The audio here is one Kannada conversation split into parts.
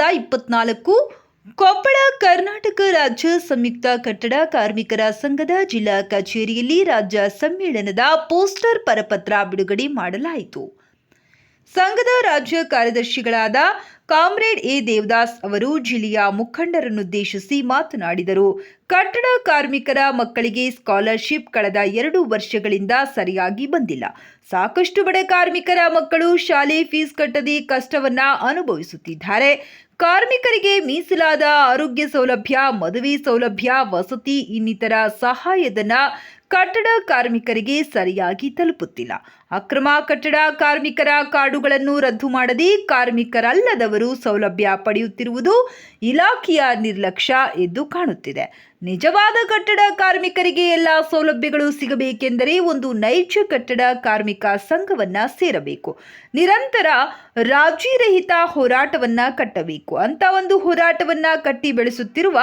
ಇಪ್ಪತ್ನಾಲ್ಕು ಕೊಪ್ಪಳ ಕರ್ನಾಟಕ ರಾಜ್ಯ ಸಂಯುಕ್ತ ಕಟ್ಟಡ ಕಾರ್ಮಿಕರ ಸಂಘದ ಜಿಲ್ಲಾ ಕಚೇರಿಯಲ್ಲಿ ರಾಜ್ಯ ಸಮ್ಮೇಳನದ ಪೋಸ್ಟರ್ ಪರಪತ್ರ ಬಿಡುಗಡೆ ಮಾಡಲಾಯಿತು. ಸಂಘದ ರಾಜ್ಯ ಕಾರ್ಯದರ್ಶಿಗಳಾದ ಕಾಮ್ರೇಡ್ ಎ. ದೇವದಾಸ್ ಅವರು ಜಿಲ್ಲೆಯ ಮುಖಂಡರನ್ನುದ್ದೇಶಿಸಿ ಮಾತನಾಡಿದರು. ಕಟ್ಟಡ ಕಾರ್ಮಿಕರ ಮಕ್ಕಳಿಗೆ ಸ್ಕಾಲರ್ಶಿಪ್ ಕಳೆದ ಎರಡು ವರ್ಷಗಳಿಂದ ಸರಿಯಾಗಿ ಬಂದಿಲ್ಲ. ಸಾಕಷ್ಟು ಬಡ ಕಾರ್ಮಿಕರ ಮಕ್ಕಳು ಶಾಲೆ ಫೀಸ್ ಕಟ್ಟದೆ ಕಷ್ಟವನ್ನ ಅನುಭವಿಸುತ್ತಿದ್ದಾರೆ. ಕಾರ್ಮಿಕರಿಗೆ ಮೀಸಲಾದ ಆರೋಗ್ಯ ಸೌಲಭ್ಯ, ಮದುವೆ ಸೌಲಭ್ಯ, ವಸತಿ ಇನ್ನಿತರ ಸಹಾಯಧನ ಕಟ್ಟಡ ಕಾರ್ಮಿಕರಿಗೆ ಸರಿಯಾಗಿ ತಲುಪುತ್ತಿಲ್ಲ. ಅಕ್ರಮ ಕಟ್ಟಡ ಕಾರ್ಮಿಕರ ಕಾರ್ಡುಗಳನ್ನು ರದ್ದು ಮಾಡದೆ ಕಾರ್ಮಿಕರಲ್ಲದವರು ಸೌಲಭ್ಯ ಪಡೆಯುತ್ತಿರುವುದು ಇಲಾಖೆಯ ನಿರ್ಲಕ್ಷ್ಯ ಎದ್ದು ಕಾಣುತ್ತಿದೆ. ನಿಜವಾದ ಕಟ್ಟಡ ಕಾರ್ಮಿಕರಿಗೆ ಎಲ್ಲ ಸೌಲಭ್ಯಗಳು ಸಿಗಬೇಕೆಂದರೆ ಒಂದು ನೈಜ ಕಟ್ಟಡ ಕಾರ್ಮಿಕ ಸಂಘವನ್ನ ಸೇರಬೇಕು. ನಿರಂತರ ರಾಜಿರಹಿತ ಹೋರಾಟವನ್ನ ಕಟ್ಟಬೇಕು. ಅಂತ ಒಂದು ಹೋರಾಟವನ್ನ ಕಟ್ಟಿ ಬೆಳೆಸುತ್ತಿರುವ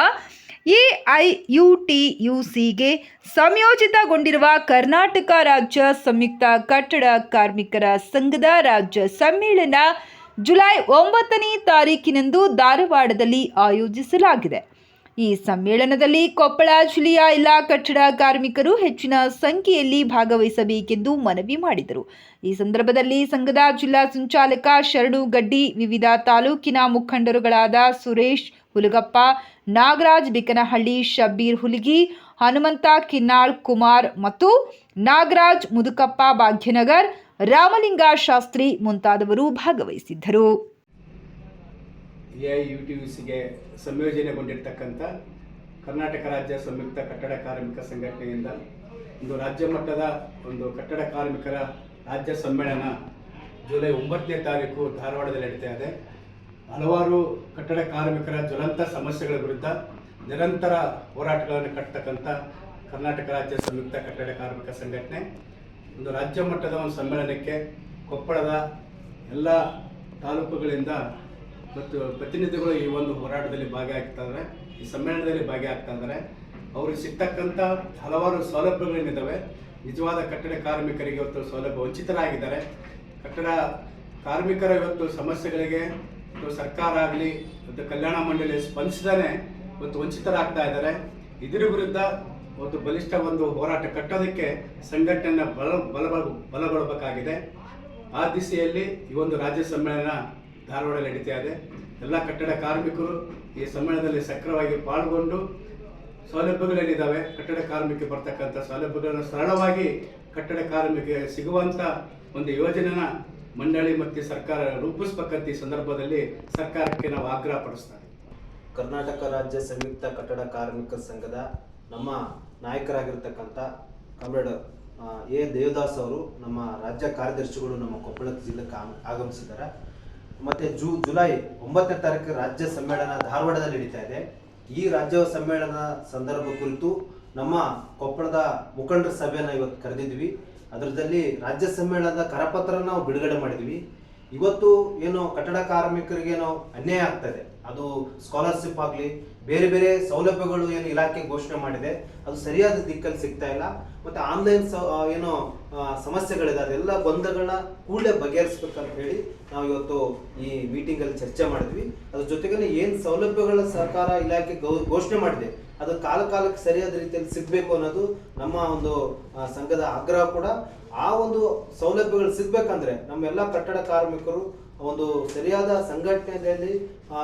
ಎಐಯುಟಿಯುಸಿಗೆ ಸಂಯೋಜಿತಗೊಂಡಿರುವ ಕರ್ನಾಟಕ ರಾಜ್ಯ ಸಂಯುಕ್ತ ಕಟ್ಟಡ ಕಾರ್ಮಿಕರ ಸಂಘದ ರಾಜ್ಯ ಸಮ್ಮೇಳನ ಜುಲೈ ಒಂಬತ್ತನೇ ತಾರೀಕಿನಂದು ಧಾರವಾಡದಲ್ಲಿ ಆಯೋಜಿಸಲಾಗಿದೆ. ಈ ಸಮ್ಮೇಳನದಲ್ಲಿ ಕೊಪ್ಪಳ ಜಿಲ್ಲೆಯ ಎಲ್ಲಾ ಕಟ್ಟಡ ಕಾರ್ಮಿಕರು ಹೆಚ್ಚಿನ ಸಂಖ್ಯೆಯಲ್ಲಿ ಭಾಗವಹಿಸಬೇಕೆಂದು ಮನವಿ ಮಾಡಿದರು. ಈ ಸಂದರ್ಭದಲ್ಲಿ ಸಂಘದ ಜಿಲ್ಲಾ ಸಂಚಾಲಕ ಶರಣು ಗಡ್ಡಿ ವಿವಿಧ ತಾಲೂಕಿನ ಮುಖಂಡರುಗಳಾದ ಸುರೇಶ್ ಹುಲಗಪ್ಪ, ನಾಗರಾಜ್, ಬಿಕನಹಳ್ಳಿ, ಶಬ್ಬೀರ್ ಹುಲಿಗಿ, ಹನುಮಂತ, ಕಿನ್ನಾಳ್, ಕುಮಾರ್ ಮತ್ತು ನಾಗರಾಜ್, ಮುದುಕಪ್ಪ, ಭಾಗ್ಯನಗರ್, ರಾಮಲಿಂಗ ಶಾಸ್ತ್ರಿ ಮುಂತಾದವರು ಭಾಗವಹಿಸಿದ್ದರು. A I U T U ಸಿಗೆ ಸಂಯೋಜನೆಗೊಂಡಿರ್ತಕ್ಕಂಥ ಕರ್ನಾಟಕ ರಾಜ್ಯ ಸಂಯುಕ್ತ ಕಟ್ಟಡ ಕಾರ್ಮಿಕ ಸಂಘಟನೆಯಿಂದ ಒಂದು ರಾಜ್ಯ ಮಟ್ಟದ ಒಂದು ಕಟ್ಟಡ ಕಾರ್ಮಿಕರ ರಾಜ್ಯ ಸಮ್ಮೇಳನ ಜುಲೈ ಒಂಬತ್ತನೇ ತಾರೀಕು ಧಾರವಾಡದಲ್ಲಿ ನಡೀತಾ ಇದೆ. ಹಲವಾರು ಕಟ್ಟಡ ಕಾರ್ಮಿಕರ ಜ್ವಲಂತ ಸಮಸ್ಯೆಗಳ ವಿರುದ್ಧ ನಿರಂತರ ಹೋರಾಟಗಳನ್ನು ಕಟ್ಟತಕ್ಕಂಥ ಕರ್ನಾಟಕ ರಾಜ್ಯ ಸಂಯುಕ್ತ ಕಟ್ಟಡ ಕಾರ್ಮಿಕ ಸಂಘಟನೆ. ಒಂದು ರಾಜ್ಯ ಮಟ್ಟದ ಒಂದು ಸಮ್ಮೇಳನಕ್ಕೆ ಕೊಪ್ಪಳದ ಎಲ್ಲ ತಾಲೂಕುಗಳಿಂದ ಮತ್ತು ಪ್ರತಿನಿಧಿಗಳು ಈ ಒಂದು ಹೋರಾಟದಲ್ಲಿ ಭಾಗಿಯಾಗ್ತಾ ಇದ್ದಾರೆ ಈ ಸಮ್ಮೇಳನದಲ್ಲಿ ಭಾಗಿಯಾಗ್ತಾ ಇದ್ದಾರೆ ಅವ್ರಿಗೆ ಸಿಗ್ತಕ್ಕಂಥ ಹಲವಾರು ಸೌಲಭ್ಯಗಳೇನಿದ್ದಾವೆ ನಿಜವಾದ ಕಟ್ಟಡ ಕಾರ್ಮಿಕರಿಗೆ ಇವತ್ತು ಸೌಲಭ್ಯ ವಂಚಿತರಾಗಿದ್ದಾರೆ. ಕಟ್ಟಡ ಕಾರ್ಮಿಕರ ಇವತ್ತು ಸಮಸ್ಯೆಗಳಿಗೆ ಇವತ್ತು ಸರ್ಕಾರ ಆಗಲಿ ಮತ್ತು ಕಲ್ಯಾಣ ಮಂಡಳಿ ಸ್ಪಂದಿಸದೇ ಇವತ್ತು ವಂಚಿತರಾಗ್ತಾ ಇದ್ದಾರೆ. ಇದರ ವಿರುದ್ಧ ಒಂದು ಬಲಿಷ್ಠ ಒಂದು ಹೋರಾಟ ಕಟ್ಟೋದಕ್ಕೆ ಸಂಘಟನೆಯನ್ನು ಬಲ ಬಲ ಬಲಗೊಳ್ಳಬೇಕಾಗಿದೆ ಆ ದಿಸೆಯಲ್ಲಿ ಈ ಒಂದು ರಾಜ್ಯ ಸಮ್ಮೇಳನ ಧಾರವಾಡದಲ್ಲಿ ನಡೀತಾ ಇದೆ. ಎಲ್ಲ ಕಟ್ಟಡ ಕಾರ್ಮಿಕರು ಈ ಸಮ್ಮೇಳನದಲ್ಲಿ ಸಕ್ರವಾಗಿ ಪಾಲ್ಗೊಂಡು ಸೌಲಭ್ಯಗಳೇನಿದ್ದಾವೆ ಕಟ್ಟಡ ಕಾರ್ಮಿಕ ಬರ್ತಕ್ಕಂಥ ಸೌಲಭ್ಯಗಳನ್ನು ಸರಳವಾಗಿ ಕಟ್ಟಡ ಕಾರ್ಮಿಕ ಸಿಗುವಂಥ ಒಂದು ಯೋಜನೆನ ಮಂಡಳಿ ಮತ್ತು ಸರ್ಕಾರ ರೂಪಿಸ್ಬೇಕಂತ ಈ ಸಂದರ್ಭದಲ್ಲಿ ಸರ್ಕಾರಕ್ಕೆ ನಾವು ಆಗ್ರಹ ಪಡಿಸ್ತಾ ಕರ್ನಾಟಕ ರಾಜ್ಯ ಸಂಯುಕ್ತ ಕಟ್ಟಡ ಕಾರ್ಮಿಕ ಸಂಘದ ನಮ್ಮ ನಾಯಕರಾಗಿರ್ತಕ್ಕಂಥ ಕಾಮ್ರೇಡ್ ಎ. ದೇವದಾಸ್ ಅವರು ನಮ್ಮ ರಾಜ್ಯ ಕಾರ್ಯದರ್ಶಿಗಳು ನಮ್ಮ ಕೊಪ್ಪಳ ಜಿಲ್ಲೆಗೆ ಆಗ- ಆಗಮಿಸಿದ್ದಾರೆ. ಮತ್ತೆ ಜೂ, ಜುಲೈ ಒಂಬತ್ತನೇ ತಾರೀಕು ರಾಜ್ಯ ಸಮ್ಮೇಳನ ಧಾರವಾಡದಲ್ಲಿ ನಡೀತಾ ಇದೆ. ಈ ರಾಜ್ಯ ಸಮ್ಮೇಳನ ಸಂದರ್ಭ ಕುರಿತು ನಮ್ಮ ಕೊಪ್ಪಳದ ಮುಖಂಡರ ಸಭೆಯನ್ನು ಇವತ್ತು ಕರೆದಿದ್ವಿ. ಅದರದಲ್ಲಿ ರಾಜ್ಯ ಸಮ್ಮೇಳನದ ಕರಪತ್ರ ನಾವು ಬಿಡುಗಡೆ ಮಾಡಿದ್ವಿ. ಇವತ್ತು ಏನು ಕಟ್ಟಡ ಕಾರ್ಮಿಕರಿಗೆ ಏನೋ ಅನ್ಯಾಯ ಆಗ್ತದೆ ಅದು ಸ್ಕಾಲರ್ಶಿಪ್ ಆಗಲಿ ಬೇರೆ ಬೇರೆ ಸೌಲಭ್ಯಗಳು ಏನು ಇಲಾಖೆ ಘೋಷಣೆ ಮಾಡಿದೆ ಅದು ಸರಿಯಾದ ದಿಕ್ಕಲ್ಲಿ ಸಿಗ್ತಾ ಇಲ್ಲ. ಮತ್ತೆ ಆನ್ಲೈನ್ ಏನೋ ಆ, ಸಮಸ್ಯೆಗಳಿದೆ ಅದೆಲ್ಲ ಗೊಂದಲಗಳನ್ನ ಕೂಡಲೇ ಬಗೆಹರಿಸ್ಬೇಕಂತ ಹೇಳಿ ನಾವು ಇವತ್ತು ಈ ಮೀಟಿಂಗ್ ಅಲ್ಲಿ ಚರ್ಚೆ ಮಾಡಿದ್ವಿ. ಅದ್ರ ಜೊತೆಗೆ ಏನು ಸೌಲಭ್ಯಗಳ ಸರ್ಕಾರ ಇಲಾಖೆ ಘೋಷಣೆ ಮಾಡಿದೆ ಅದು ಕಾಲ ಕಾಲಕ್ಕೆ ಸರಿಯಾದ ರೀತಿಯಲ್ಲಿ ಸಿಗ್ಬೇಕು ಅನ್ನೋದು ನಮ್ಮ ಒಂದು ಸಂಘದ ಆಗ್ರಹ ಕೂಡ. ಆ ಒಂದು ಸೌಲಭ್ಯಗಳು ಸಿಗ್ಬೇಕಂದ್ರೆ ನಮ್ಮೆಲ್ಲ ಕಟ್ಟಡ ಕಾರ್ಮಿಕರು ಒಂದು ಸರಿಯಾದ ಸಂಘಟನೆಯಲ್ಲಿ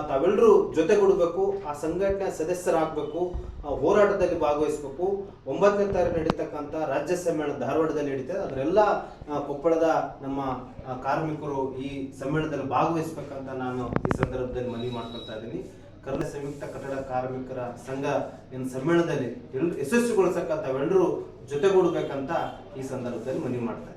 ತಾವೆಲ್ಲರೂ ಜೊತೆ ಜೊತೆಗೂಡಬೇಕು ಆ ಸಂಘಟನೆ ಸದಸ್ಯರಾಗಬೇಕು ಹೋರಾಟದಲ್ಲಿ ಭಾಗವಹಿಸಬೇಕು. ಒಂಬತ್ತನೇ ತಾರೀಕು ನಡೀತಕ್ಕಂಥ ರಾಜ್ಯ ಸಮ್ಮೇಳನ ಧಾರವಾಡದಲ್ಲಿ ನಡೀತದೆ ಅದರೆಲ್ಲ ಕೊಪ್ಪಳದ ನಮ್ಮ ಕಾರ್ಮಿಕರು ಈ ಸಮ್ಮೇಳನದಲ್ಲಿ ಭಾಗವಹಿಸಬೇಕಂತ ನಾನು ಈ ಸಂದರ್ಭದಲ್ಲಿ ಮನವಿ ಮಾಡ್ಕೊಳ್ತಾ ಇದ್ದೀನಿ. ಕರ್ನಾಟಕ ಸಂಯುಕ್ತ ಕಟ್ಟಡ ಕಾರ್ಮಿಕರ ಸಂಘ ಸಮ್ಮೇಳನದಲ್ಲಿ ಎಲ್ ಯಶಸ್ವಿಗೊಳಿಸಕ್ಕ ಜೊತೆಗೂಡಬೇಕಂತ ಈ ಸಂದರ್ಭದಲ್ಲಿ ಮನವಿ ಮಾಡ್ತಾರೆ